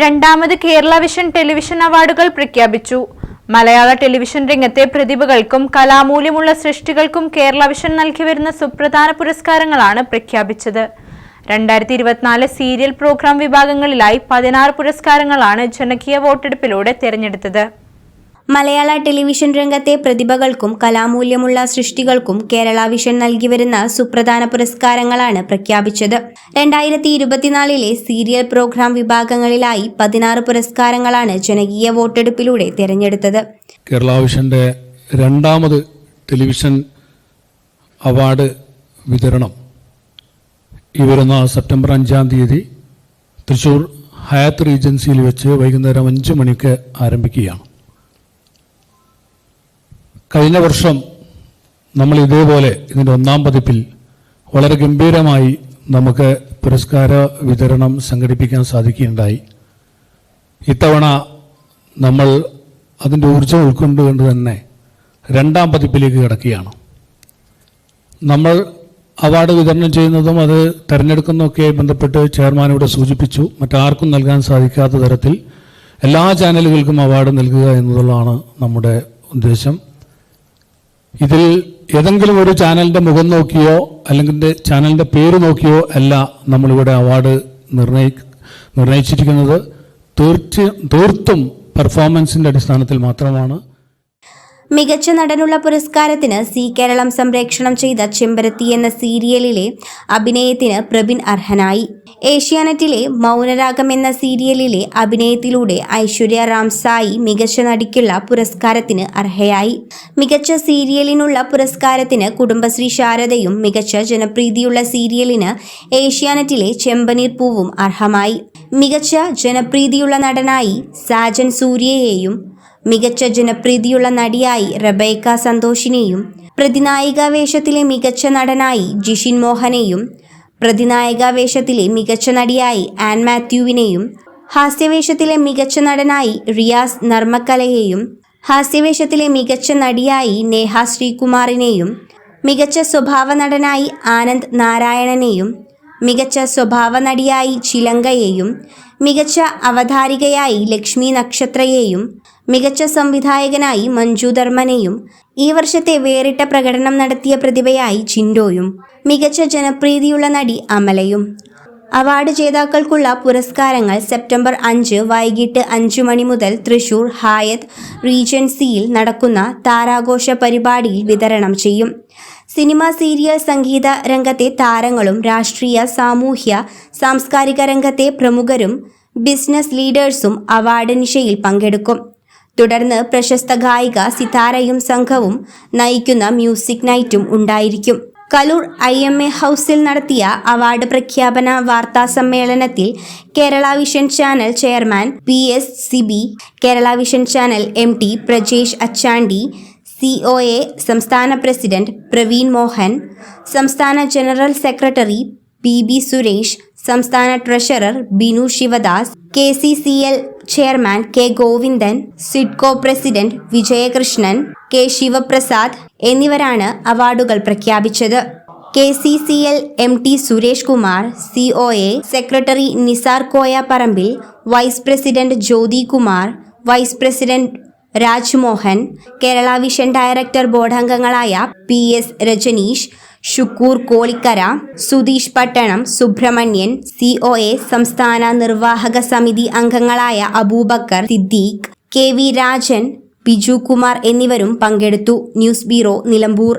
രണ്ടാമത് Kerala vision television അവാർഡുകൾ പ്രഖ്യാപിച്ചു. മലയാള ടെലിവിഷൻ രംഗത്തെ പ്രതിഭകൾക്കും കലാമൂല്യമുള്ള സൃഷ്ടികൾക്കും കേരള വിഷൻ നൽകി വരുന്ന സുപ്രധാന പുരസ്കാരങ്ങളാണ് പ്രഖ്യാപിച്ചത്. രണ്ടായിരത്തി ഇരുപത്തിനാല് സീരിയൽ പ്രോഗ്രാം വിഭാഗങ്ങളിലായി പതിനാറ് പുരസ്കാരങ്ങളാണ് ജനകീയ വോട്ടെടുപ്പിലൂടെ തിരഞ്ഞെടുത്തത്. മലയാള ടെലിവിഷൻ രംഗത്തെ പ്രതിഭകൾക്കും കലാമൂല്യമുള്ള സൃഷ്ടികൾക്കും കേരള വിഷൻ നൽകി വരുന്ന സുപ്രധാന പുരസ്കാരങ്ങളാണ് പ്രഖ്യാപിച്ചത്. രണ്ടായിരത്തി ഇരുപത്തിനാലിലെ സീരിയൽ പ്രോഗ്രാം വിഭാഗങ്ങളിലായി പതിനാറ് പുരസ്കാരങ്ങളാണ് ജനകീയ വോട്ടെടുപ്പിലൂടെ തിരഞ്ഞെടുത്തത്. കേരള വിഷന്റെ രണ്ടാമത് ടെലിവിഷൻ അവാർഡ് വിതരണം ഈ വരുന്ന സെപ്റ്റംബർ അഞ്ചാം തീയതി തൃശൂർ ഹയാത്ത് റീജൻസിയിൽ വെച്ച് വൈകുന്നേരം അഞ്ച് മണിക്ക് ആരംഭിക്കുകയാണ്. കഴിഞ്ഞ വർഷം നമ്മൾ ഇതേപോലെ ഇതിന്റെ ഒന്നാം പതിപ്പിൽ വളരെ ഗംഭീരമായി നമുക്ക് പുരസ്കാര വിതരണം സംഘടിപ്പിക്കാൻ സാധിക്കുകയുണ്ടായി. ഇത്തവണ നമ്മൾ അതിന്റെ ഊർജം ഉൾക്കൊണ്ടുകൊണ്ട് തന്നെ രണ്ടാം പതിപ്പിലേക്ക് കിടക്കുകയാണ്. നമ്മൾ അവാർഡ് വിതരണം ചെയ്യുന്നതും അത് തിരഞ്ഞെടുക്കുന്നതൊക്കെ ബന്ധപ്പെട്ട് ചെയർമാൻ ഇവിടെ സൂചിപ്പിച്ചു. മറ്റാർക്കും നൽകാൻ സാധിക്കാത്ത തരത്തിൽ എല്ലാ ചാനലുകൾക്കും അവാർഡ് നൽകുക എന്നുള്ളതാണ് നമ്മുടെ ഉദ്ദേശം. ഇതിൽ ഏതെങ്കിലും ഒരു ചാനലിന്റെ മുഖം നോക്കിയോ അല്ലെങ്കിൽ ചാനലിന്റെ പേര് നോക്കിയോ അല്ല നമ്മളിവിടെ അവാർഡ് നിർണയി നിർണയിച്ചിരിക്കുന്നത്. തീർച്ച തീർത്തും പെർഫോമൻസിന്റെ അടിസ്ഥാനത്തിൽ മാത്രമാണ് മികച്ച നടനുള്ള പുരസ്കാരത്തിന് സി കേരളം സംപ്രേക്ഷണം ചെയ്ത ചെമ്പരത്തി എന്ന സീരിയലിലെ അഭിനയത്തിന് പ്രബിൻ അർഹനായി. ഏഷ്യാനെറ്റിലെ മൗനരാഗം എന്ന സീരിയലിലെ അഭിനയത്തിലൂടെ ഐശ്വര്യ റാംസായി മികച്ച നടിക്കുള്ള പുരസ്കാരത്തിന് അർഹയായി. മികച്ച സീരിയലിനുള്ള പുരസ്കാരത്തിന് കുടുംബശ്രീ ശാരദയും മികച്ച ജനപ്രീതിയുള്ള സീരിയലിന് ഏഷ്യാനെറ്റിലെ ചെമ്പനീർ പൂവും അർഹമായി. മികച്ച ജനപ്രീതിയുള്ള നടനായി സാജൻ സൂര്യയെയും മികച്ച ജനപ്രീതിയുള്ള നടിയായി റബൈക്ക സന്തോഷിനെയും പ്രതിനായിക വേഷത്തിലെ മികച്ച നടനായി ജിഷിൻ മോഹനെയും പ്രതിനായിക വേഷത്തിലെ മികച്ച നടിയായി ആൻ മാത്യുവിനെയും ഹാസ്യവേഷത്തിലെ മികച്ച നടനായി റിയാസ് നർമ്മക്കലയെയും ഹാസ്യവേഷത്തിലെ മികച്ച നടിയായി നേഹ ശ്രീകുമാറിനെയും മികച്ച സ്വഭാവ നടനായി ആനന്ദ് നാരായണനെയും മികച്ച സ്വഭാവ നടിയായി ചിലങ്കയെയും മികച്ച അവതാരികയായി ലക്ഷ്മി നക്ഷത്രയെയും മികച്ച സംവിധായകനായി മഞ്ജു ധർമ്മനെയും ഈ വർഷത്തെ വേറിട്ട പ്രകടനം നടത്തിയ പ്രതിഭയായി ചിൻഡോയും മികച്ച ജനപ്രീതിയുള്ള നടി അമലയും. അവാർഡ് ജേതാക്കൾക്കുള്ള പുരസ്കാരങ്ങൾ സെപ്റ്റംബർ അഞ്ച് വൈകിട്ട് അഞ്ചു മണി മുതൽ തൃശൂർ ഹായത്ത് റീജൻസിയിൽ നടക്കുന്ന താരാഘോഷ പരിപാടിയിൽ വിതരണം ചെയ്യും. സിനിമ സീരിയൽ സംഗീത രംഗത്തെ താരങ്ങളും രാഷ്ട്രീയ സാമൂഹ്യ സാംസ്കാരിക രംഗത്തെ പ്രമുഖരും ബിസിനസ് ലീഡേഴ്സും അവാർഡ് നിശയിൽ പങ്കെടുക്കും. തുടർന്ന് പ്രശസ്ത ഗായിക സിതാരയും സംഘവും നയിക്കുന്ന മ്യൂസിക് നൈറ്റും ഉണ്ടായിരിക്കും. കലൂർ ഐ എം എ ഹൗസിൽ നടത്തിയ അവാർഡ് പ്രഖ്യാപന വാർത്താ സമ്മേളനത്തിൽ Kerala Vision channel chairman P S Sibi Kerala Vision channel M T Prajesh Achandi C O A സംസ്ഥാന പ്രസിഡന്റ് പ്രവീൺ മോഹൻ സംസ്ഥാന general secretary P B Suresh സംസ്ഥാന treasurer Binu Sivadas K C C L chairman K Govindan SIDCO president Vijayakrishnan K Sivaprasad എന്നിവരാണ് അവാർഡുകൾ പ്രഖ്യാപിച്ചത്. K C C L M T Suresh Kumar C O A secretary Nisar Koya Parambil vice president Jyothi Kumar vice president Rajmohan Kerala Vision director board അംഗങ്ങളായ P S Rajaneesh Shukoor Kolikkara Sudheesh Pattanam Subramanian C O A സംസ്ഥാന നിർവാഹക സമിതി അംഗങ്ങളായ Abubakar Siddique K V Rajan Biju Kumar എന്നിവരും പങ്കെടുത്തു. News bureau Nilambur.